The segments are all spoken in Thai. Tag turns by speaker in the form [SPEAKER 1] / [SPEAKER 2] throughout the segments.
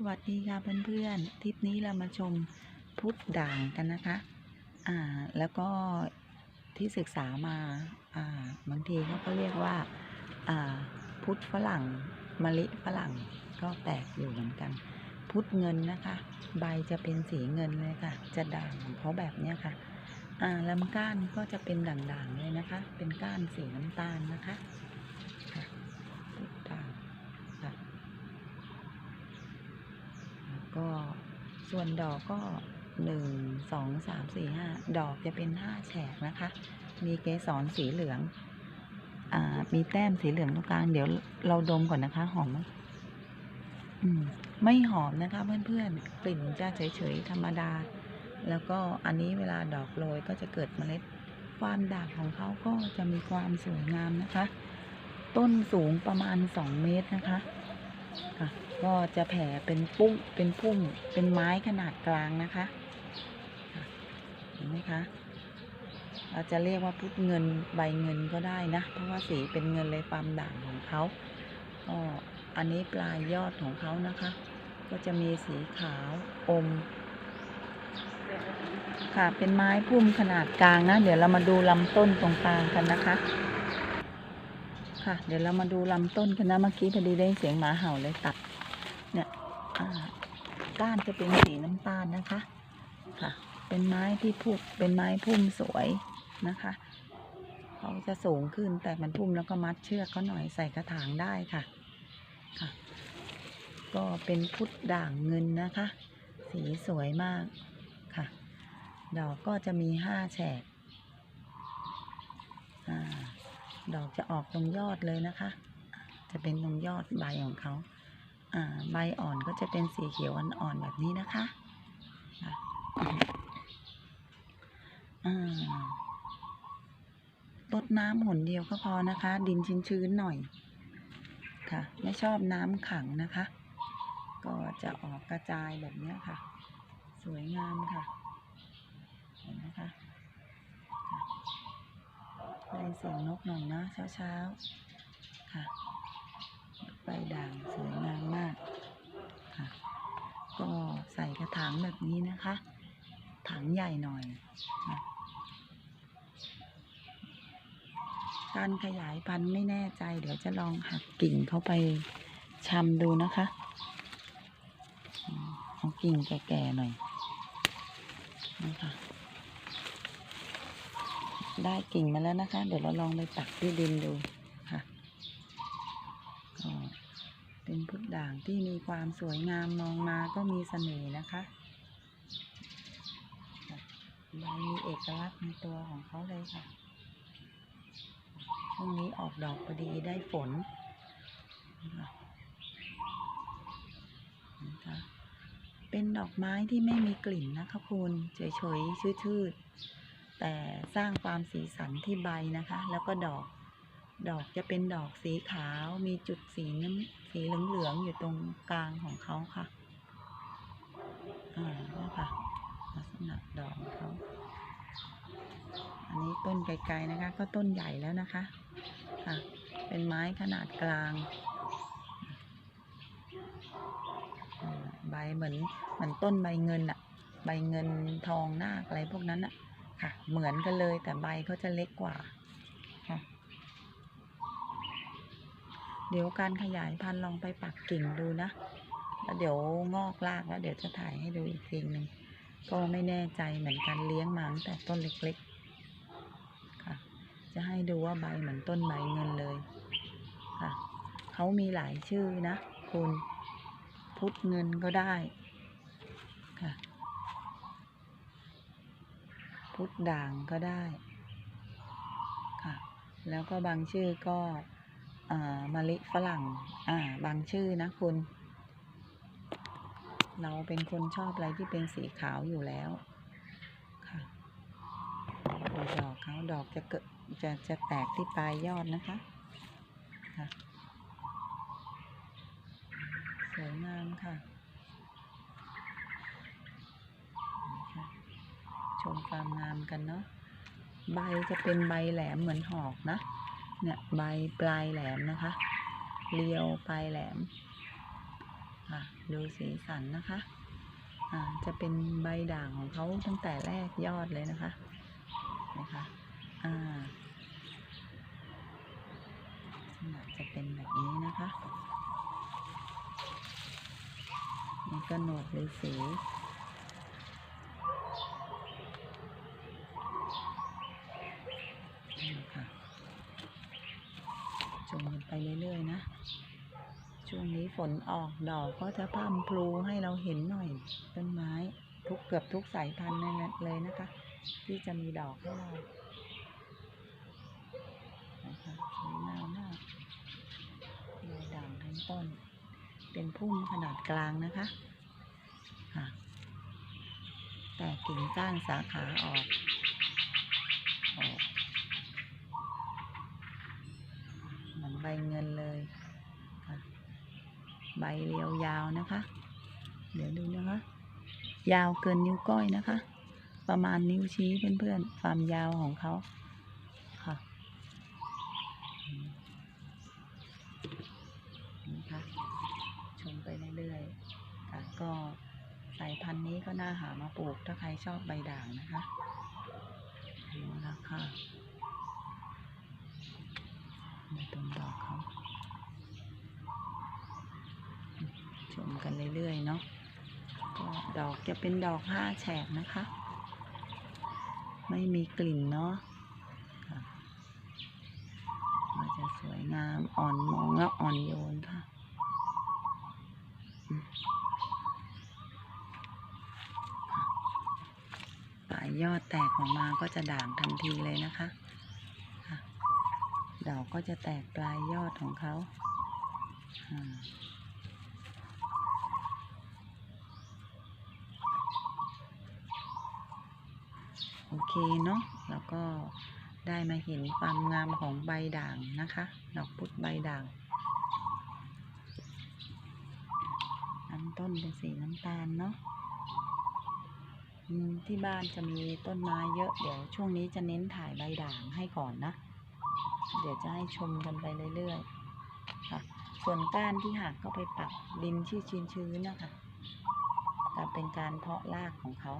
[SPEAKER 1] สวัสดีค่ะเพื่อนๆ ทริปนี้เรามาชมพุทธด่างกันนะคะ อ่า แล้วก็ที่ศึกษามา อ่า บางทีเขาก็เรียกว่า อ่า พุทธฝรั่งมะลิฝรั่งก็แปลกอยู่เหมือนกัน พุทธเงินนะคะ ใบจะเป็นสีเงินเลยค่ะ จะด่างของเขาแบบเนี้ยค่ะ อ่าลำก้านก็จะเป็นด่างๆเลยนะคะ เป็นก้านสีน้ำตาลนะคะพุทธด่างค่ะ แล้วก็ ส่วนดอกก็หนึ่งสองสามสี่ห้าดอกจะเป็นห้าแฉกนะคะ มีเกสรสีเหลืองอ่ามีแต้มสีเหลืองตรงกลาง เดี๋ยวเราดมก่อนนะคะ หอมไหมอืมไม่หอมนะคะเพื่อนๆกลิ่นจะเฉยๆธรรมดา แล้วก็อันนี้เวลาดอกโรยก็จะเกิดเมล็ดความด่างของเขาก็จะมีความสวยงามนะคะ ต้นสูงประมาณสองเมตรนะคะ ค่ะก็จะแผ่เป็นปุ้งเป็นพุ่มเป็นไม้ขนาดกลางนะคะค่ะเห็นไหมคะเราจะเรียกว่าพุทธเงินใบเงินก็ได้นะ เพราะว่าสีเป็นเงินเลยความด่างของเขาก็อันนี้ปลายยอดของเขานะคะ ก็จะมีสีขาวอม ค่ะเป็นไม้พุ่มขนาดกลางนะ เดี๋ยวเรามาดูลำต้นตรงกลางกันนะคะ ค่ะ เดี๋ยวเรามาดูลำต้นกันนะเมื่อกี้พอดีได้เสียงหมาเห่าเลยตัด เนี่ยก้านจะเป็นสีน้ำตาลนะคะ ค่ะ เป็นไม้ที่พุ่มเป็นไม้พุ่มสวยนะคะเขาจะสูงขึ้นแต่มันพุ่มแล้วก็มัดเชือกเขาหน่อยใส่กระถางได้ค่ะค่ะ ก็เป็นพุทธด่างเงินนะคะ สีสวยมากค่ะ ดอกก็จะมีห้าแฉก อ่า ดอกจะออกตรงยอดเลยนะคะ จะเป็นตรงยอดใบของเขาใบอ่อนก็จะเป็นสีเขียวอ่อนๆแบบนี้นะคะลดน้ำหนเดียวก็พอนะคะ ดินชื้นๆหน่อยค่ะ ไม่ชอบน้ำขังนะคะ ก็จะออกกระจายแบบนี้ค่ะ สวยงามค่ะ เห็นไหมคะค่ะ ได้เสียงนกหน่อยนะเช้าๆค่ะใบด่างสวยงามมากค่ะ ก็ใส่กระถางแบบนี้นะคะ ถังใหญ่หน่อยนะการขยายพันธุ์ไม่แน่ใจ เดี๋ยวจะลองหักกิ่งเข้าไปชำดูนะคะเอากิ่งแก่ๆหน่อยนะคะ ได้กิ่งมาแล้วนะคะ เดี๋ยวเราลองไปตักที่ดินดูค่ะก็เป็นพุทธด่างที่มีความสวยงามมองมาก็มีเสน่ห์นะคะค่ะใบมีเอกลักษณ์ในตัวของเขาเลยค่ะช่วงนี้ออกดอกพอดีได้ฝนนะคะเป็นดอกไม้ที่ไม่มีกลิ่นนะคะคุณเฉยๆชืดๆ แต่สร้างความสีสันที่ใบนะคะ แล้วก็ดอก ดอกจะเป็นดอกสีขาว มีจุดสีน้ำสีเหลืองๆอยู่ตรงกลางของเขาค่ะ อ่านี่ค่ะลักษณะดอกของเขาอันนี้ต้นไกลๆนะคะ ก็ต้นใหญ่แล้วนะคะค่ะ เป็นไม้ขนาดกลางอ่าใบเหมือนเหมือนต้นใบเงินอะใบเงินทองนาคอะไรพวกนั้นอะ ค่ะ เหมือนกันเลยแต่ใบเขาจะเล็กกว่าค่ะ เดี๋ยวการขยายพันธุ์ลองไปปักกิ่งดูนะแล้วเดี๋ยวงอกรากแล้วเดี๋ยวจะถ่ายให้ดูอีกทีหนึ่งก็ไม่แน่ใจเหมือนกันเลี้ยงมาตั้งแต่ต้นเล็กๆ ค่ะ จะให้ดูว่าใบเหมือนต้นใบเงินเลยค่ะเขามีหลายชื่อนะ คุณ พุทธเงินก็ได้ ค่ะ พุ ทธด่างก็ได้ค่ะแล้วก็บางชื่อก็อ่ามะลิฝรั่งอ่าบางชื่อนะคุณ เราเป็นคนชอบอะไรที่เป็นสีขาวอยู่แล้วค่ะดูดอกเขาดอกจะเกิดจะจะแตกที่ปลายยอดนะคะค่ะสวยงามค่ะนี่ค่ะ ชมความงามกันเนาะใบจะเป็นใบแหลมเหมือนหอกนะ เนี่ยใบปลายแหลมนะคะ เรียวปลายแหลมค่ะดูสีสันนะคะอ่าจะเป็นใบด่างของเขาตั้งแต่แรกยอดเลยนะคะนะคะอ่าลักษณะจะเป็นแบบนี้นะคะนี่ก็หนวดฤาษีนี่ค่ะช มกันไปเรื่อยๆนะ ช่วงนี้ฝนออกดอกก็จะพร่ำพลูให้เราเห็นหน่อยต้นไม้ทุกเกือบทุกสายพันธุ์เลยนะคะ ที่จะมีดอกให้เรานะคะสวยงามมากลายด่างทั้งต้น เป็นพุ่มขนาดกลางนะคะค่ะแต่กิ่งก้านสาขาออกออกเหมือน ใบเงินเลยค่ะใบเรียวยาวนะคะ เดี๋ยวดูนะคะ ยาวเกินนิ้วก้อยนะคะ ประมาณนิ้วชี้เพื่อนๆความยาวของเขาค่ะนี่ค่ะชมไปเรื่อยๆค่ะก็สายพันธุ์นี้ก็น่าหามาปลูกถ้าใครชอบใบด่างนะคะดูราคาดูต้นดอกเขาชมกันเรื่อยๆเนาะก็ดอกจะเป็นดอกห้าแฉกนะคะ ไม่มีกลิ่นเนาะค่ะก็จะสวยงามอ่อนมองแล้วอ่อนโยนค่ะปลายยอดแตกออกมาก็จะด่างทันทีเลยนะคะ ดอกก็จะแตกปลายยอดของเขาโอเคเนาะแล้วก็ได้มาเห็นความงามของใบด่างนะคะ ดอกพุธใบด่างอันต้นเป็นสีน้ำตาลเนาะที่บ้านจะมีต้นไม้เยอะ เดี๋ยวช่วงนี้จะเน้นถ่ายใบด่างให้ก่อนนะ เดี๋ยวจะให้ชมกันไปเรื่อยๆค่ะ ส่วนก้านที่หักก็ไปปักดินที่ชื้นๆนะคะแต่เป็นการเพาะรากของเขา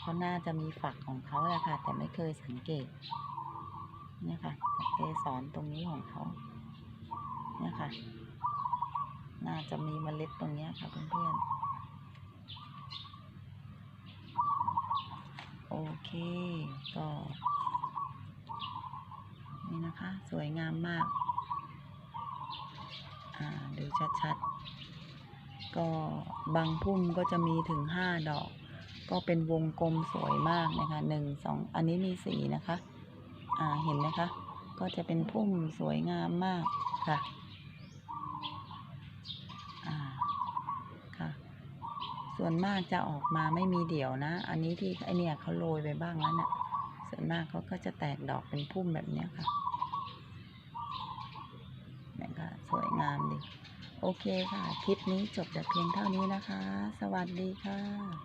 [SPEAKER 1] เขาน่าจะมีฝักของเขาแหละค่ะ แต่ไม่เคยสังเกตเนี่ยค่ะเกสรตรงนี้ของเขาเนี่ยค่ะ น่าจะมีเมล็ดตรงนี้ค่ะเพื่อนๆ โอเค ก็ นี่นะคะ สวยงามมาก อ่าดูชัดๆ ก็บางพุ่มก็จะมีถึงห้าดอก ก็เป็นวงกลมสวยมากนะคะหนึ่งสองอันนี้มีสีนะคะ อ่าเห็นไหมคะ ก็จะเป็นพุ่มสวยงามมากค่ะค่ะส่วนมากจะออกมาไม่มีเดี่ยวนะ อันนี้ที่ไอเนี่ยเขาโรยไปบ้างแล้วเนะี่ย ส่วนมากเขาก็จะแตกดอกเป็นพุ่มแบบนี้ค่ะนี่ค่ะสวยงามดี โอเคค่ะ คลิปนี้จบแต่เพียงเท่านี้นะคะ สวัสดีค่ะ